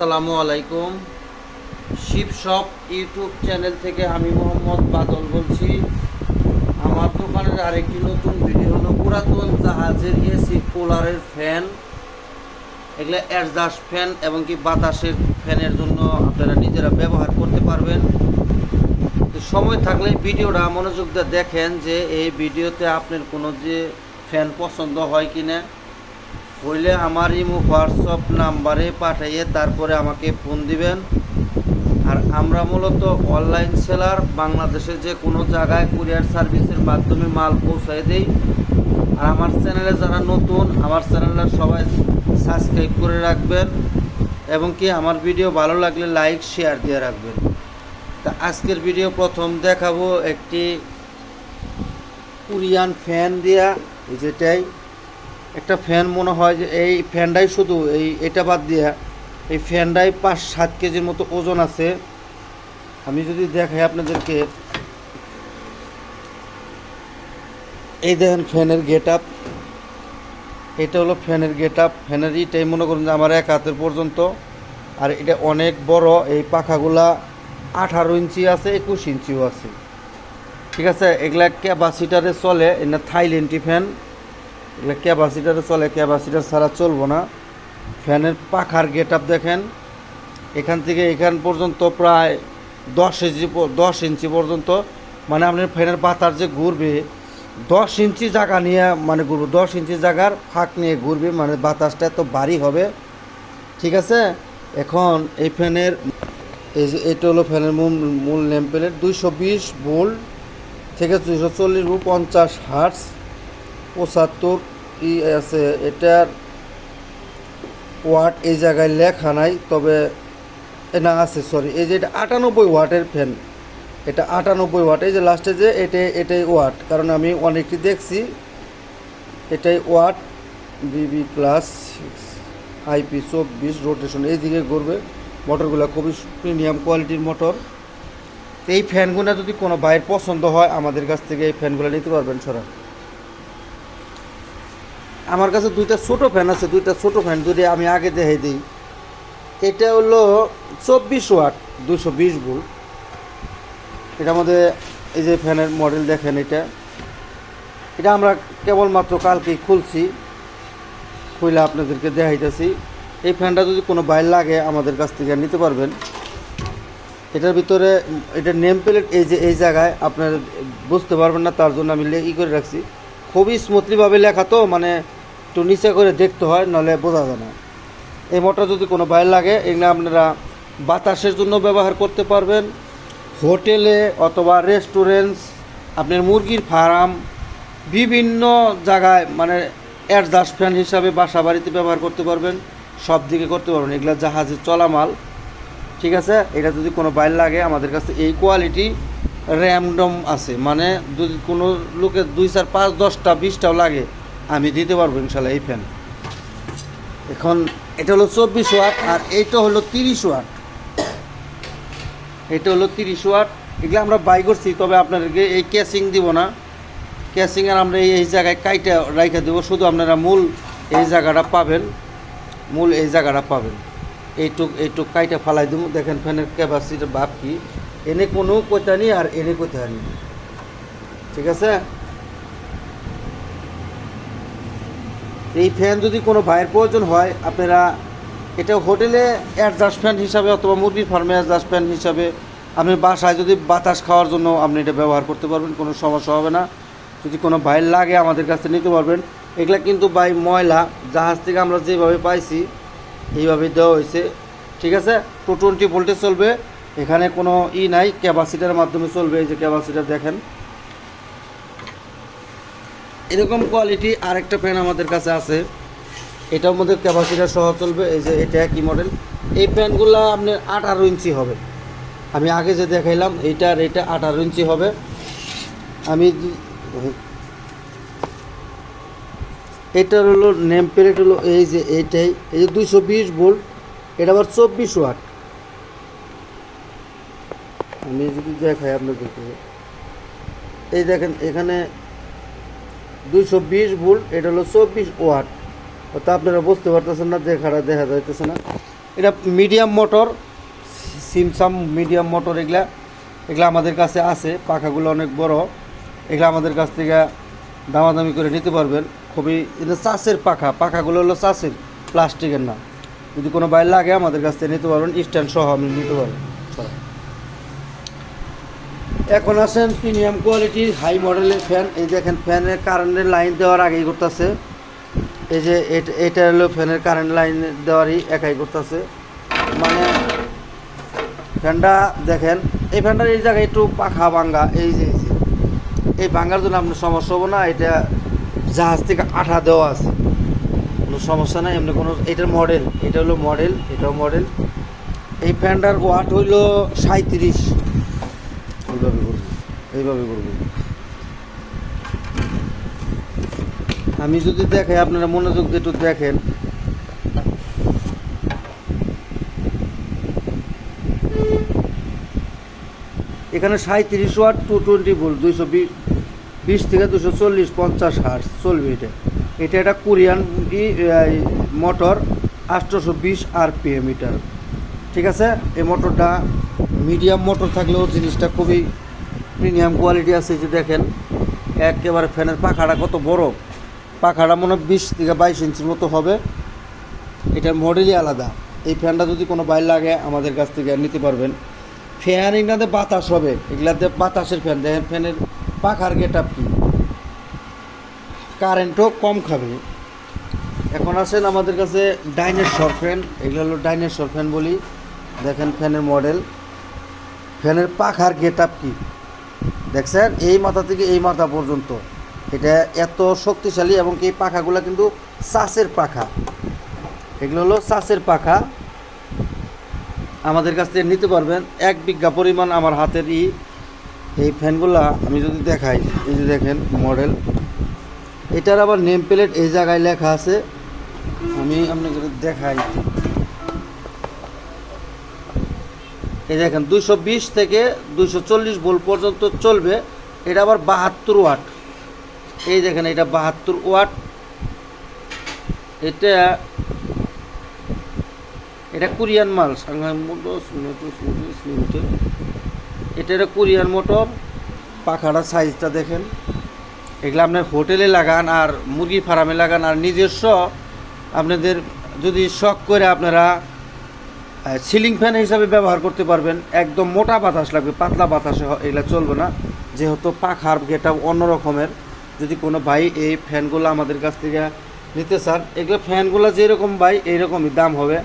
আসসালামু আলাইকুম। Shiva shop YouTube channel থেকে আমি মোহাম্মদ বাদল বলছি। আমার দোকানের আরেকটি নতুন ভিডিও হলো পুরাতন জাহাজের এসি কুলারের ফ্যান। এগুলো অ্যাডজাস্ট ফ্যান এবং কি বাতাসের ফ্যানের জন্য আপনারা নিজেরা ব্যবহার করতে পারবেন। সময় থাকলে ভিডিওটা মনোযোগ দিয়ে দেখেন যে এই ভিডিওতে আপনার কোনো যে ফ্যান পছন্দ হয় কি না হইলে আমার ইমো হোয়াটসঅ্যাপ নাম্বারে পাঠাইয়ে তারপরে আমাকে ফোন দিবেন। আর আমরা মূলত অনলাইন সেলার বাংলাদেশে যে কোনো জায়গায় কুরিয়ার সার্ভিসের মাধ্যমে মাল পৌঁছায় দেই। আর আমার চ্যানেলে যারা নতুন, আমার চ্যানেলটা সবাই সাবস্ক্রাইব করে রাখবেন এবং কি আমার ভিডিও ভালো লাগলে লাইক, শেয়ার দিয়ে রাখবেন। তা আজকের ভিডিও প্রথম দেখাবো একটি কুরিয়ান ফ্যান দেয়া যেটাই একটা ফ্যান মনে হয় যে এই ফ্যানটাই শুধু, এই এটা বাদ দিয়া, এই ফ্যানটাই পাঁচ সাত কেজির মতো ওজন আছে। আমি যদি দেখাই আপনাদেরকে, এই দেখেন ফ্যানের গেট আপ এটা হলো ফ্যানের গেট আপ ফ্যানের ইটাই মনে করুন যে আমার এক হাতের পর্যন্ত। আর এটা অনেক বড়, এই পাখাগুলা আঠারো ইঞ্চি আছে, একুশ ইঞ্চিও আছে। ঠিক আছে? এগুলা ক্যাপাসিটারে চলে এটা থাইল্যান্ডি ফ্যান এগুলো ক্যাপাসিটারে চলে ক্যাপাসিটার ছাড়া চলবো না। ফ্যানের পাখার গেট আপ দেখেন। এখান থেকে এখান পর্যন্ত প্রায় দশ ইঞ্চি দশ ইঞ্চি পর্যন্ত মানে আপনার ফ্যানের পাতার যে ঘুরবে, দশ ইঞ্চি জায়গা নিয়ে মানে ঘুরবে, দশ ইঞ্চি জায়গার ফাঁক নিয়ে ঘুরবে মানে বাতাসটা এত ভারী হবে। ঠিক আছে? এখন এই ফ্যানের, এই যে এটা হলো ফ্যানের মূল মূল নেম প্লেট দুইশো বিশ ভোল্ট থেকে দুইশো চল্লিশ পঞ্চাশ হার্টস পঁচাত্তর ই আছে, এটার ওয়াট এই জায়গায় লেখা নাই, তবে না আছে সরি এই যে এটা আটানব্বই ওয়াটের ফ্যান এটা আটানব্বই ওয়াট, এই যে লাস্টে যে এটাই এটাই ওয়াট, কারণ আমি অনেকটি দেখছি, এটাই ওয়াট, বিবি প্লাস আইপি চব্বিশ রোটেশন এই দিকে ঘুরবে মোটরগুলো খুবই প্রিমিয়াম কোয়ালিটির মোটর এই ফ্যানগুলো যদি কোনো বাইরের পছন্দ হয়, আমাদের কাছ থেকে এই ফ্যানগুলো নিতে পারবেন সরা আমার কাছে দুইটা ছোট ফ্যান আছে, দুইটা ছোট ফ্যান যদি আমি আগে দেখাই দিই। এটা হলো চব্বিশ ওয়াট দুশো বিশ ভোল্ট। এটা আমাদের এই যে ফ্যানের মডেল দেখেন এটা। এটা আমরা কেবলমাত্র কালকেই খুলছি। খুলে আপনাদেরকে দেখাইতেছি। এই ফ্যানটা যদি কোনো বাইর লাগে, আমাদের কাছ থেকে নিতে পারবেন। এটার ভিতরে, এটা নেম প্লেট এই যে, এই জায়গায় আপনার বুঝতে পারবেন না, তার জন্য আমি ই করে রাখছি। খুবই স্মুথলিভাবে লেখা তো মানে একটু নিচে করে দেখতে হয়, নাহলে বোঝা যায় না। এই মোটর যদি কোনো বাইর লাগে, এগুলো আপনারা বাতাসের জন্য ব্যবহার করতে পারবেন। হোটেলে অথবা রেস্টুরেন্ট আপনার মুরগির ফার্ম, বিভিন্ন জায়গায় মানে অ্যাডজাস্ট ফ্যান হিসাবে বাসা বাড়িতে ব্যবহার করতে পারবেন, সব দিকে করতে পারবেন। এগুলো জাহাজে চলামাল ঠিক আছে? এটা যদি কোনো বাইর লাগে, আমাদের কাছে এই কোয়ালিটি র্যামডম আছে। মানে যদি কোনো লোকের দুই চার পাঁচ দশটা, বিশটাও লাগে আমি দিতে পারব ইনশাল্লাহ এই ফ্যান। এখন এটা হলো চব্বিশ ওয়াট আর এইটা হলো তিরিশ ওয়াট। এটা হলো তিরিশ ওয়াট। এগুলো আমরা বাই করছি, তবে আপনাদেরকে এই ক্যাসিং দিব না। ক্যাসিং আর আমরা এই এই জায়গায় কাইটা রাইখা দেবো, শুধু আপনারা মূল এই জায়গাটা পাবেন। মূল এই জায়গাটা পাবেন। এইটুক এইটুক কাইটা ফালাই দেবো। দেখেন ফ্যানের ক্যাপাসিটির ভাব কি। এনে কোনো কোথা নেই আর এনে কোথা নেই। ঠিক আছে? এই ফ্যান যদি কোনো ভাইয়ের প্রয়োজন হয়, আপনারা এটা হোটেলে অ্যাডজাস্ট ফ্যান হিসাবে অথবা মুরগির ফার্মে অ্যাডজাস্ট ফ্যান হিসাবে আপনি বাসায় যদি বাতাস খাওয়ার জন্য আপনি এটা ব্যবহার করতে পারবেন, কোনো সমস্যা হবে না। যদি কোনো ভাইয়ের লাগে আমাদের কাছে নিতে পারবেন। এগুলা কিন্তু বাই ময়লা, জাহাজ থেকে আমরা যেভাবে পাইছি, এইভাবে দেওয়া হয়েছে। ঠিক আছে? টু টোয়েন্টি ভোল্টে চলবে। এখানে কোনো ই নাই ক্যাপাসিটার মাধ্যমে চলবে। এই যে ক্যাপাসিটার দেখেন। এরকম কোয়ালিটি আরেকটা ফ্যান আমাদের কাছে আছে। এটার মধ্যে ক্যাপাসিটার সহ চলবে, এই যে এটা একই মডেল এই ফ্যানগুলো আপনার আঠারো ইঞ্চি হবে। আমি আগে যে দেখাইলাম, এইটার এটা আঠারো ইঞ্চি হবে। আমি এটার হলো নেম প্লেট হলো এই যে এইটাই। এই যে দুইশো বিশ ভোল্ট এটা আবার চব্বিশ ওয়াট আমি যদি দেখাই আপনাদেরকে। এই দেখেন, এখানে দুইশো বিশ ভোল্ট, এটা হলো চব্বিশ ওয়াট। তো আপনারা বুঝতে পারতেছেন না দেখাটা দেখা যাইতেছে না। এটা মিডিয়াম মোটর, সিমসাম মিডিয়াম মোটর, এগুলা এগুলা আমাদের কাছে আছে, পাখাগুলো অনেক বড়। এগুলা আমাদের কাছ থেকে দামাদামি করে নিতে পারবেন। খুবই, এটা চাষের পাখা, পাখাগুলো হলো চাষের, প্লাস্টিকের না। যদি কোনো বাইর লাগে আমাদের কাছ থেকে নিতে পারবেন, স্ট্যান্ড সহ আপনি নিতে পারবেন। এখন আছেন প্রিমিয়াম কোয়ালিটির হাই মডেলের ফ্যান এই দেখেন ফ্যানের কারেন্টের লাইন দেওয়ার আগেই করতেছে এই যে এটা- হলো ফ্যানের কারেন্ট লাইন দেওয়ারই একাই করতেছে মানে ফ্যানটা দেখেন, এই ফ্যানটার এই জায়গায় একটু পাখা ভাঙ্গা। এই যে, এই ভাঙ্গার জন্য আপনার সমস্যা হবে না, এটা জাহাজ থেকে আঠা দেওয়া আছে। কোনো সমস্যা নাই, এমনি কোনো, এটার মডেল এটা হলো মডেল এটাও মডেল এই ফ্যানটার ওয়াট হইল সাঁত্রিশ এইভাবে করব। আমি যদি দেখাই, আপনারা মনোযোগ দিয়ে একটু দেখেন। এখানে সাঁত্রিশ ওয়াট টু টোয়েন্টি ভোল্ট দুইশো বিশ থেকে দুশো চল্লিশ পঞ্চাশ হার্স চলবে এটা। এটা একটা কোরিয়ান মোটর, আটশোশো বিশ আর পি এম মিটার। ঠিক আছে? এই মোটরটা মিডিয়াম মোটর থাকলেও জিনিসটা খুবই প্রিমিয়াম কোয়ালিটি আছে যে দেখেন, একেবারে ফ্যানের পাখাটা কত বড়। পাখাটা মনে হয় বিশ থেকে বাইশ ইঞ্চির মতো হবে। এটার মডেলই আলাদা। এই ফ্যানটা যদি কোনো বাইর লাগে, আমাদের কাছ থেকে নিতে পারবেন। ফ্যান এগুলাতে বাতাস হবে। এগুলাতে বাতাসের ফ্যান। দেখেন ফ্যানের পাখার গেট আপ কি? কারেন্টও কম খাবে। এখন আসেন আমাদের কাছে ডাইনেসর ফ্যান এগুলো হলো ডাইনেসর ফ্যান বলি। দেখেন ফ্যানের মডেল ফ্যানের পাখার গেট আপ কি? দেখছেন, এই মাথা থেকে এই মাথা পর্যন্ত। এটা এত শক্তিশালী এবং এই পাখাগুলো কিন্তু চাষের পাখা। এগুলো হলো চাষের পাখা। আমাদের কাছ থেকে নিতে পারবেন। এক বিঘা পরিমাণ আমার হাতের ই, এই ফ্যানগুলা আমি যদি দেখাই, এই যে দেখেন মডেল। এটার আবার নেম প্লেট এই জায়গায় লেখা আছে। আমি আপনাকে দেখাই। এই দেখেন দুশো বিশ থেকে দুশো চল্লিশ ভোল্ট পর্যন্ত চলবে। এটা আবার বাহাত্তর ওয়াট। এই দেখেন, এটা বাহাত্তর ওয়াট। এটা এটা কোরিয়ান মাল এটা একটা কোরিয়ান মোটর। পাখাটার সাইজটা দেখেন। এগুলো আপনার হোটেলে লাগান আর মুরগি ফার্মে লাগান আর নিজস্ব। আপনাদের যদি শখ করে আপনারা সিলিং ফ্যান হিসাবে ব্যবহার করতে পারবেন। একদম মোটা বাতাস লাগবে, পাতলা বাতাসে এগুলো চলবে না। যেহেতু পাখার গেটা অন্য রকমের। যদি কোনো ভাই এই ফ্যানগুলো আমাদের কাছ থেকে নিতে চান, এগুলো ফ্যানগুলো যেরকম ভাই, এইরকমই দাম হবে।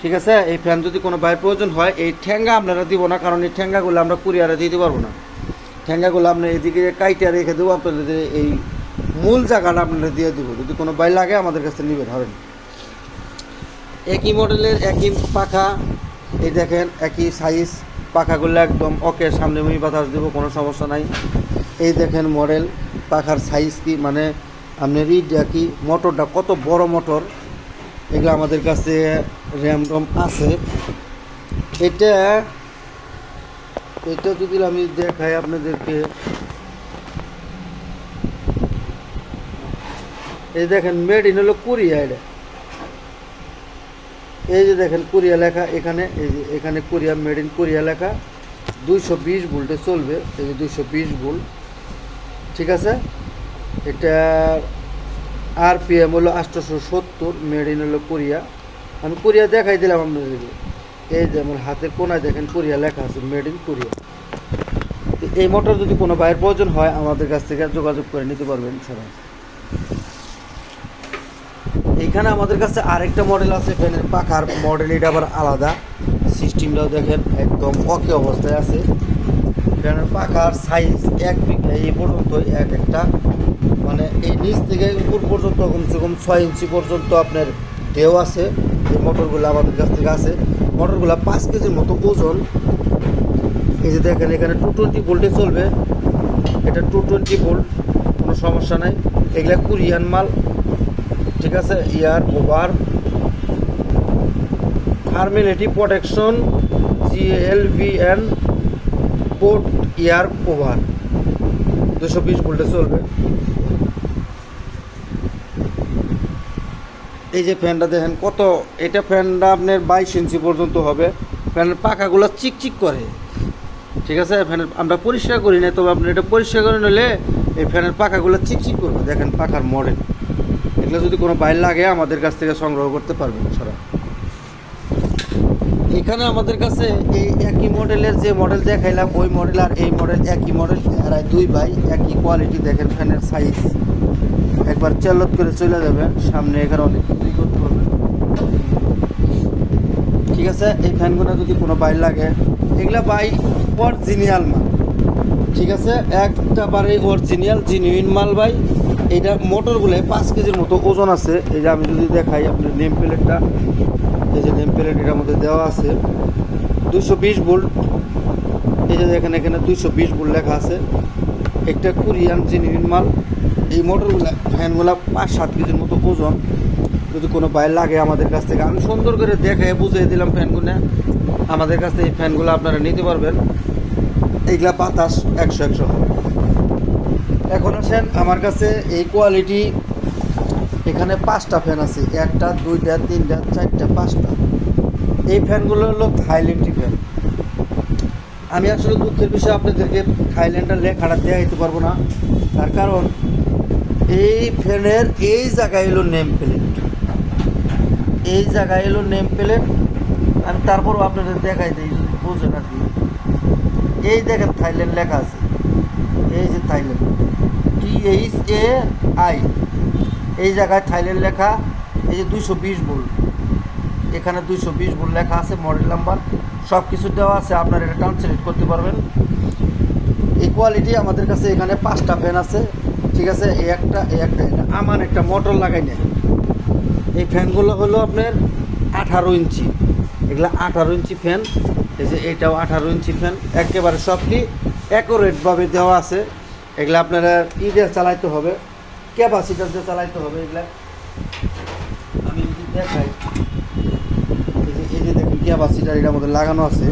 ঠিক আছে? এই ফ্যান যদি কোনো ভাইয়ের প্রয়োজন হয়, এই ঠ্যাঙ্গা আপনারা দিব না, কারণ এই ঠ্যাঙ্গাগুলো আমরা কুরিয়ারে দিতে পারব না। ঠ্যাঙ্গাগুলো আপনার এদিকে কাইটে রেখে দেবো, আপনাদের এই মূল জায়গাটা আপনারা দিয়ে দেবো। যদি কোনো বাই লাগে আমাদের কাছে নেবেন হবেন একই মডেলের, একই পাখা। এই দেখেন, একই সাইজ পাখাগুলো একদম ওকে সামনে মুই বাতাস দেবো, কোনো সমস্যা নাই। এই দেখেন মডেল, পাখার সাইজ কি মানে আপনার ইটা কি, মোটরটা কত বড় মোটর। এগুলো আমাদের কাছে র্যাম টম আছে। এটা এটা যদি আমি দেখাই আপনাদেরকে। এই দেখেন মেড ইন হলো কোরিয়া এটা। এই যে দেখেন কোরিয়া লেখা, এখানে, এই যে এখানে কোরিয়া মেড ইন কোরিয়া লেখা। দুইশো বিশ ভোল্টে চলবে, এই যে দুইশো বিশ ভোল্ট। ঠিক আছে? এটা আর পি এম হলো আটশোশো সত্তর মেড ইন হলো কোরিয়া। আমি কোরিয়া দেখাই দিলাম আপনাদেরকে। এই যে আমার হাতের কোনায় দেখেন কোরিয়া লেখা আছে মেড ইন কোরিয়া। এই মোটর যদি কোনো বাইরের প্রয়োজন হয়, আমাদের কাছ থেকে যোগাযোগ করে নিতে পারবেন, সবাই। এইখানে আমাদের কাছে আরেকটা মডেল আছে, ফ্যানের পাখার মডেল এটা আবার আলাদা। সিস্টেমটাও দেখেন, একদম অকে অবস্থায় আছে। ফ্যানের পাখার সাইজ এক বিঘা, এই পর্যন্ত এক একটা। মানে এই নিচ থেকে উপর পর্যন্ত, কমসে কম ছয় ইঞ্চি পর্যন্ত আপনার ঢেউ আছে। এই মোটরগুলো আমাদের কাছ থেকে আছে। মোটরগুলো পাঁচ কেজির মতো ওজন। এই যে দেখেন, এখানে টু টোয়েন্টি ভোল্টে চলবে। এটা টু টোয়েন্টি ভোল্ট কোনো সমস্যা নাই। এগুলা কুরিয়ান মাল। ঠিক আছে? ইয়ার ওভার হারমিলিটি প্রোটেকশন জিএলভিএন পোর্ট ইয়ার ওভার দুশো বিশ ভোল্টে চলবে। এই যে ফ্যানটা দেখেন কত, এটা ফ্যানটা আপনার বাইশ ইঞ্চি পর্যন্ত হবে। ফ্যানের পাখাগুলো চিকচিক করে। ঠিক আছে? ফ্যানের, আমরা পরিষ্কার করি না তবে আপনি এটা পরিষ্কার করে নিলে এই ফ্যানের পাখাগুলো চিকচিক করবে। দেখেন পাখার মডেল এগুলো যদি কোনো বাইর লাগে, আমাদের কাছ থেকে সংগ্রহ করতে পারবেন সারা এখানে আমাদের কাছে এই একই মডেলের যে মডেল দেখাইলাম, ওই মডেল আর এই মডেল একই মডেল, এরাই দুই ভাই, একই কোয়ালিটি দেখেন ফ্যানের সাইজ একবার চালত করে চলে যাবেন, সামনে এখানে অনেক কিছুই করতে পারবেন। ঠিক আছে, এই ফ্যানগুলো যদি কোনো বাইর লাগে, এগুলা বাই অরিজিনাল মাল। ঠিক আছে, একটা বারে অরিজিনাল জিনুইন মাল ভাই। এইটা মোটরগুলো পাঁচ কেজির মতো ওজন আছে। এই যে আমি যদি দেখাই আপনার নেম প্লেটটা, এই যে নেম প্লেট এটার মধ্যে দেওয়া আছে। দুশো বিশ ভোল্ট। এই যে দেখেন এখানে দুশো বিশ ভোল্ট লেখা আছে। একটা কোরিয়ান জিনুইন মাল। এই মোটরগুলা, ফ্যানগুলা পাঁচ সাত কেজির মতো ওজন। যদি কোনো বাইর লাগে আমাদের কাছ থেকে, আমি সুন্দর করে দেখে বুঝিয়ে দিলাম ফ্যানগুলো। আমাদের কাছ থেকে এই ফ্যানগুলো আপনারা নিতে পারবেন। এইগুলা বাতাস একশো একশো। হবে এখন আসেন, আমার কাছে এই কোয়ালিটি এখানে পাঁচটা ফ্যান আছে। একটা, দুইটা, তিনটা, চারটা, পাঁচটা। এই ফ্যানগুলো হলো থাইল্যান্ডি ফ্যান আমি আসলে দুঃখের বিষয়ে আপনাদেরকে থাইল্যান্ডের লেখাটা দেওয়া দিতে পারব না। তার কারণ, এই ফ্যানের এই জায়গায় এলো নেম প্লেট এই জায়গায় এলো নেম প্লেট আমি তারপরও আপনাদের দেখাই দিই বুঝেন আর কি। এই দেখেন থাইল্যান্ড লেখা আছে। এই যে Thailand. T H A I এই জায়গায় থাইল্যান্ড লেখা, এই যে দুইশো বিশ ভোল্ট এখানে দুইশো বিশ ভোল্ট লেখা আছে মডেল নাম্বার সব কিছু দেওয়া আছে, আপনারা এটা ট্রান্সলেট করতে পারবেন। এই কোয়ালিটি আমাদের কাছে এখানে পাঁচটা ফ্যান আছে, ঠিক আছে? এই একটা এই একটা, এটা আমার একটা মোটর লাগাই নেয় এই ফ্যানগুলো হলো আপনার আঠারো ইঞ্চি। এগুলো আঠারো ইঞ্চি ফ্যান, এই যে এটাও আঠারো ইঞ্চি ফ্যান। একেবারে সবটি অ্যাকোরেটভাবে দেওয়া আছে। এগুলো আপনারা ই দিয়ে চালাইতে হবে ক্যাপাসিটার দিয়ে চালাইতে হবে এগুলা। আমি যদি দেখাই, এই যে দেখুন ক্যাপাসিটার এটার মধ্যে লাগানো আছে।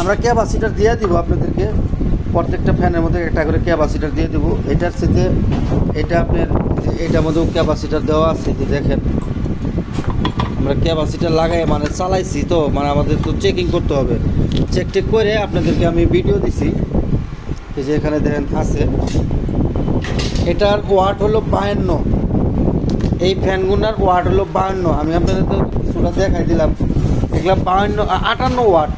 আমরা ক্যাপাসিটার দিয়ে দিব আপনাদেরকে, প্রত্যেকটা ফ্যানের মধ্যে একটা করে ক্যাপাসিটার দিয়ে দেবো। এটার সাথে, এটা আপনার, এটার মধ্যেও ক্যাপাসিটার দেওয়া আছে যে দেখেন। আমরা ক্যাপাসিটা লাগাই মানে চালাইছি তো মানে আমাদের তো চেকিং করতে হবে। চেক টেক করে আপনাদেরকে আমি ভিডিও দিছি। এই যে এখানে দেখেন আছে। এটার ওয়াট হলো বায়ান্ন। এই ফ্যানগুনার ওয়াট হলো বায়ান্ন। আমি আপনাদের তো কিছুটা দেখাই দিলাম। এগুলা বায়ান্ন আটান্ন ওয়াট।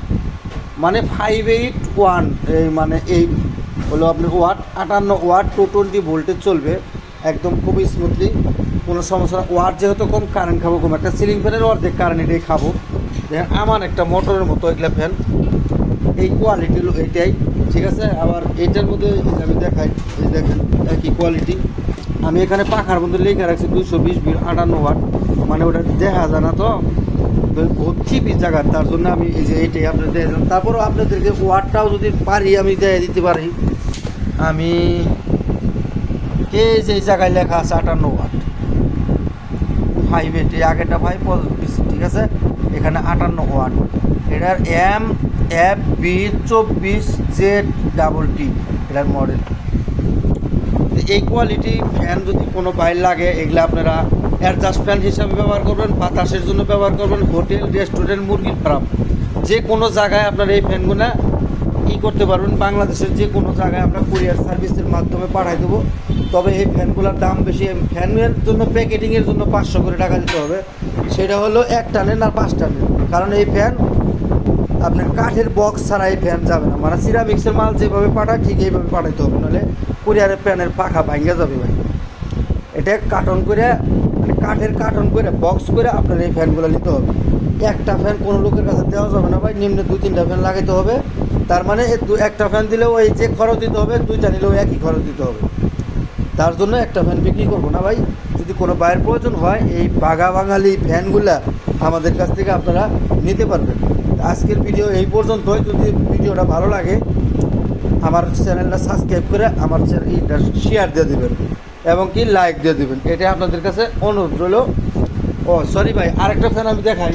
মানে ফাইভ এইট ওয়ান এই মানে এই হলো আপনার ওয়াট, আটান্ন ওয়াট টু টোয়েন্টি ভোল্টেজ চলবে। একদম খুবই স্মুথলি কোনো সমস্যা না। ওয়াট যেহেতু কম কারেন্ট খাব কম একটা। সিলিং ফ্যানের অর্ধেক কারেন্ট এটাই খাব। দেখেন আমার একটা মোটরের মতো এগুলা ফ্যান এই কোয়ালিটি এটাই, ঠিক আছে? আবার এটার মধ্যে আমি দেখাই, এই দেখেন, একই কোয়ালিটি আমি এখানে পাখার মধ্যে লেখা রাখছি দুশো বিশ বিল, আটান্ন ওয়াট মানে ওটা দেখা যায় না তো? বহুত চিপি জায়গা, তার জন্য আমি এই যে এইটাই আপনাদের দিয়ে দিলাম তারপরও আপনাদেরকে ওয়াটটাও যদি পারি, আমি দিয়ে দিতে পারি। আমি এই যে জায়গায় লেখা আছে আটান্ন ওয়াট। ফাইভ এইটি আগেরটা ফাইভ ঠিক আছে? এখানে আটান্ন ওয়াট। এটার এম এফ বি চব্বিশ জেড ডাবল টি এটার মডেল এই কোয়ালিটি ফ্যান যদি কোনো বাইর লাগে, এগুলো আপনারা অ্যাডজাস্ট ফ্যান হিসাবে ব্যবহার করবেন, বাতাসের জন্য ব্যবহার করবেন হোটেল রেস্টুরেন্ট মুরগির ফার্ম যে কোনো জায়গায় আপনার এই ফ্যানগুলো ই করতে পারবেন। বাংলাদেশের যে কোনো জায়গায় আমরা কুরিয়ার সার্ভিসের মাধ্যমে পাঠাই দেবো। তবে এই ফ্যানগুলোর দাম বেশি। ফ্যানের জন্য প্যাকেটিংয়ের জন্য পাঁচশো করে টাকা দিতে হবে। সেটা হলো এক টানের আর পাঁচ টানের। কারণ এই ফ্যান আপনার কাঠের বক্স ছাড়া এই ফ্যান যাবে না। মানে সিরামিক্সের মাল যেভাবে পাঠায়, ঠিক এইভাবে পাঠাইতে হবে। নাহলে কুরিয়ারের ফ্যানের পাখা ভাঙ্গে যাবে ভাই। এটা কার্টন করে মানে কাঠের কার্টন করে বক্স করে আপনার এই ফ্যানগুলো নিতে হবে। একটা ফ্যান কোনো লোকের কাছে দেওয়া যাবে না ভাই। নিম্নে দু তিনটা ফ্যান লাগাইতে হবে। তার মানে একটা ফ্যান দিলেও ওই যে খরচ দিতে হবে, দুইটা নিলেও একই খরচ দিতে হবে। তার জন্য একটা ফ্যান বিক্রি করব না ভাই। যদি কোনো বায়ের প্রয়োজন হয়, এই বাঘা বাঙালি ফ্যানগুলা আমাদের কাছ থেকে আপনারা নিতে পারবেন। আজকের ভিডিও এই পর্যন্তই। যদি ভিডিওটা ভালো লাগে, আমার চ্যানেলটা সাবস্ক্রাইব করে আমার এইটা শেয়ার দিয়ে দেবেন এবং কি লাইক দিয়ে দেবেন। এটা আপনাদের কাছে অনুরোধ রইল। ও সরি ভাই, আরেকটা ফ্যান আমি দেখাই।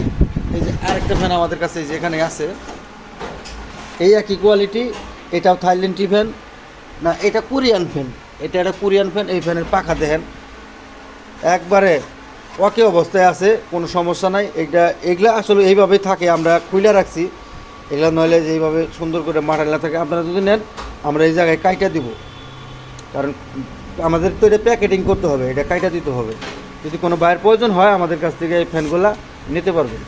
এই যে আরেকটা ফ্যান আমাদের কাছে এই যে এখানে আছে। এই একই কোয়ালিটি এটাও থাইল্যান্ডি ফ্যান না, এটা কোরিয়ান ফ্যান এটা একটা কোরিয়ান ফ্যান এই ফ্যানের পাখা দেখেন। একবারে ওকে অবস্থায় আছে, কোনো সমস্যা নাই। এটা, এগুলা আসলে এইভাবেই থাকে, আমরা খুলে রাখছি। এগুলা নইলে যে এইভাবে সুন্দর করে মাঠালা থাকে। আপনারা যদি নেন, আমরা এই জায়গায় কাইটা দিব। কারণ আমাদের তো এটা প্যাকেটিং করতে হবে, এটা কাইটা দিতে হবে। যদি কোনো বাইরের প্রয়োজন হয়, আমাদের কাছ থেকে এই ফ্যানগুলা নিতে পারবেন।